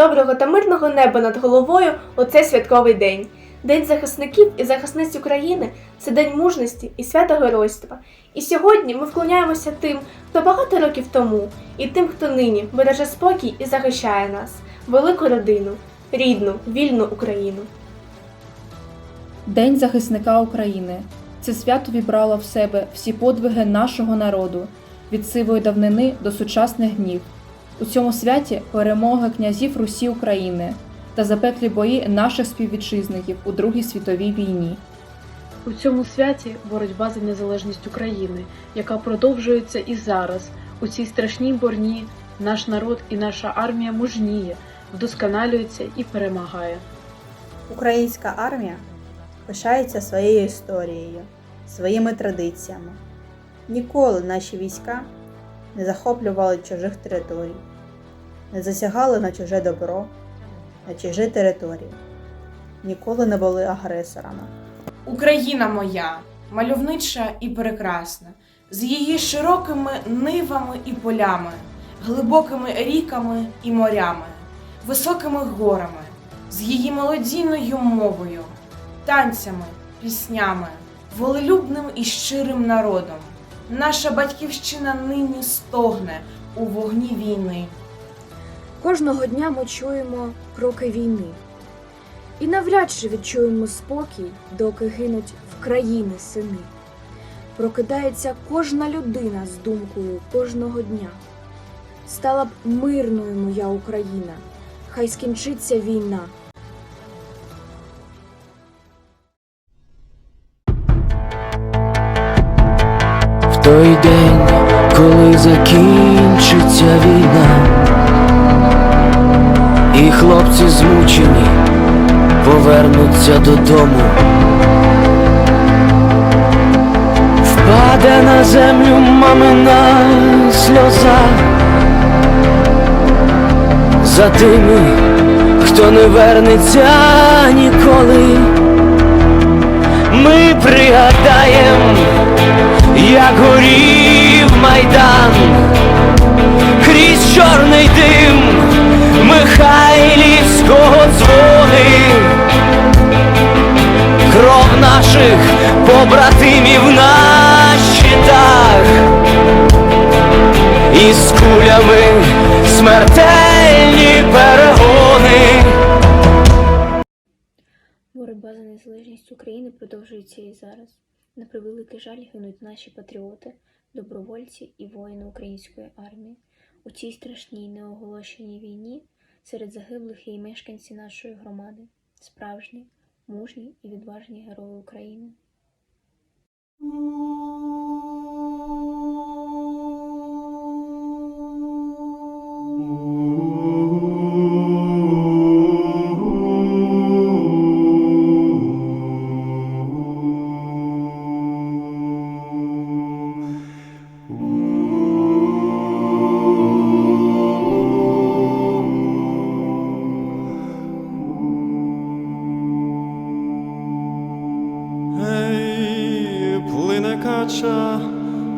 доброго та мирного неба над головою у цей святковий день. День захисників і захисниць України це день мужності і свято геройства. І сьогодні ми вклоняємося тим, хто багато років тому, і тим, хто нині береже спокій і захищає нас, велику родину, рідну, вільну Україну. День захисника України. Це свято вібрало в себе всі подвиги нашого народу від сивої давнини до сучасних днів. У цьому святі перемога князів Русі України та запеклі бої наших співвітчизників у Другій світовій війні. У цьому святі боротьба за незалежність України, яка продовжується і зараз. У цій страшній борні наш народ і наша армія мужніє, вдосконалюється і перемагає. Українська армія пишається своєю історією, своїми традиціями. Ніколи наші війська не захоплювали чужих територій, не засягали на чуже добро, на чужі території, ніколи не були агресорами. Україна моя, мальовнича і прекрасна, з її широкими нивами і полями, глибокими ріками і морями, високими горами, з її мелодійною мовою, танцями, піснями, волелюбним і щирим народом. Наша батьківщина нині стогне у вогні війни. Кожного дня ми чуємо кроки війни. І навряд чи відчуємо спокій, доки гинуть в країни сини. Прокидається кожна людина з думкою кожного дня. Стала б мирною моя Україна, хай скінчиться війна. В той день, коли закінчиться війна, і хлопці змучені повернуться додому, впаде на землю мамина сльоза. За тими, хто не вернеться ніколи. Ми пригадаємо як горів майдан, крізь чорний дим Михайлівського дзвони, кров наших побратимів на щитах, і з кулями смертельні перегони. Боротьба за незалежність України продовжується і зараз. На превеликий жаль гинуть наші патріоти, добровольці і воїни української армії. У цій страшній неоголошеній війні серед загиблих і мешканці нашої громади, справжні, мужні і відважні герої України.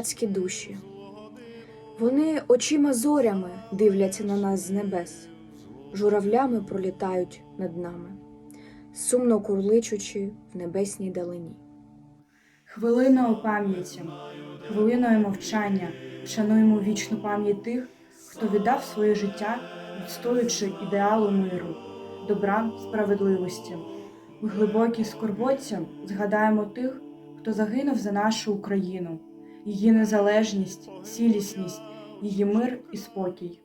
солдатські душі. Вони очима зорями дивляться на нас з небес, журавлями пролітають над нами, сумно курличучи в небесній далині. Хвилиною пам'яті, хвилиною мовчання вшануємо вічну пам'ять тих, хто віддав своє життя, відстоюючи ідеалу миру, добра, справедливості. В глибокій скорботі згадаємо тих, хто загинув за нашу Україну, її незалежність, цілісність, її мир і спокій.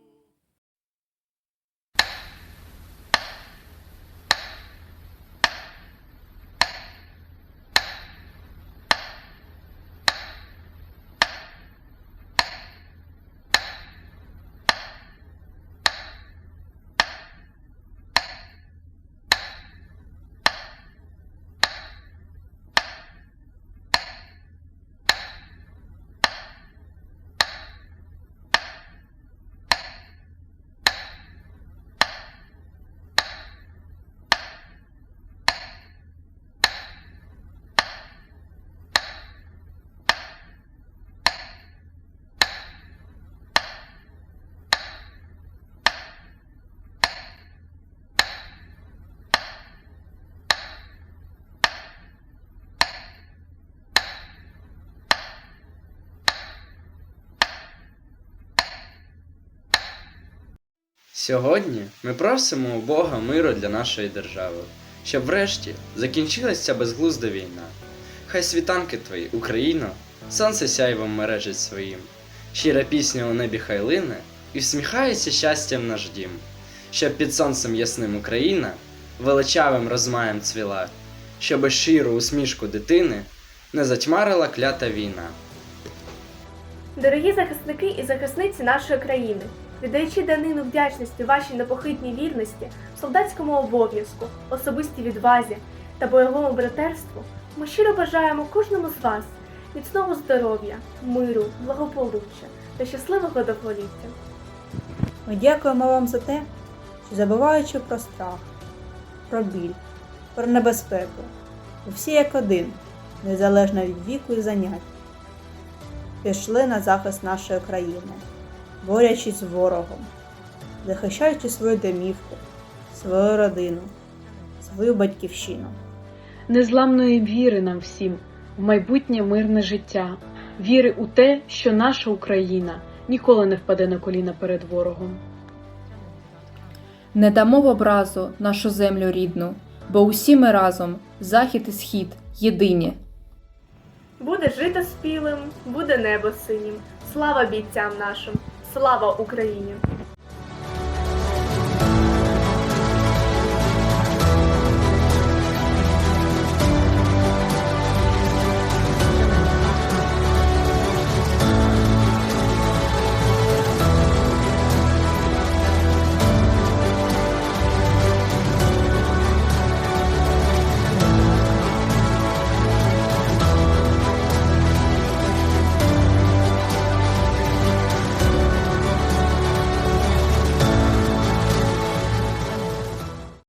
Сьогодні ми просимо у Бога миру для нашої держави, щоб врешті закінчилася ця безглузда війна. Хай світанки твої, Україно, сонце сяйвом мережить своїм, щира пісня у небі хай лине, і всміхається щастям наш дім, щоб під сонцем ясним Україна величавим розмаєм цвіла, щоби щиру усмішку дитини не затьмарила клята війна. Дорогі захисники і захисниці нашої країни, віддаючи данину вдячності вашій непохитній вірності, солдатському обов'язку, особистій відвазі та бойовому братерству, ми щиро бажаємо кожному з вас міцного здоров'я, миру, благополуччя та щасливого довголіття. Ми дякуємо вам за те, що забуваючи про страх, про біль, про небезпеку, всі як один, незалежно від віку і занять, пішли на захист нашої країни, борючись з ворогом, захищаючи свою домівку, свою родину, свою батьківщину. Незламної віри нам всім в майбутнє мирне життя, віри у те, що наша Україна ніколи не впаде на коліна перед ворогом. Не дамо в образу нашу землю рідну, бо усі ми разом, захід і схід, єдині. Буде жито спілим, буде небо синім. Слава бійцям нашим! Слава Україні!